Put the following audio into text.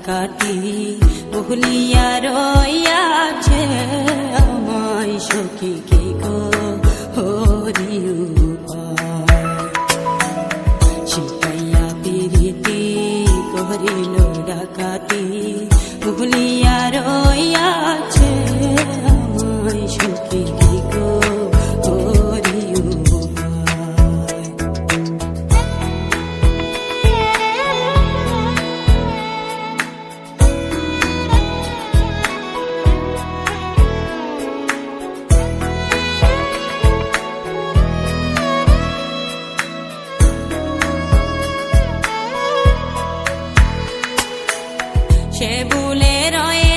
ডাকাটি ভুলিয়া রইয়াছে আমায় সখী কে গো? হরি শিকাইয়া পিরিতি করিল ডাকাতি ভুলিয়া সখী সে ভুলে রয়ে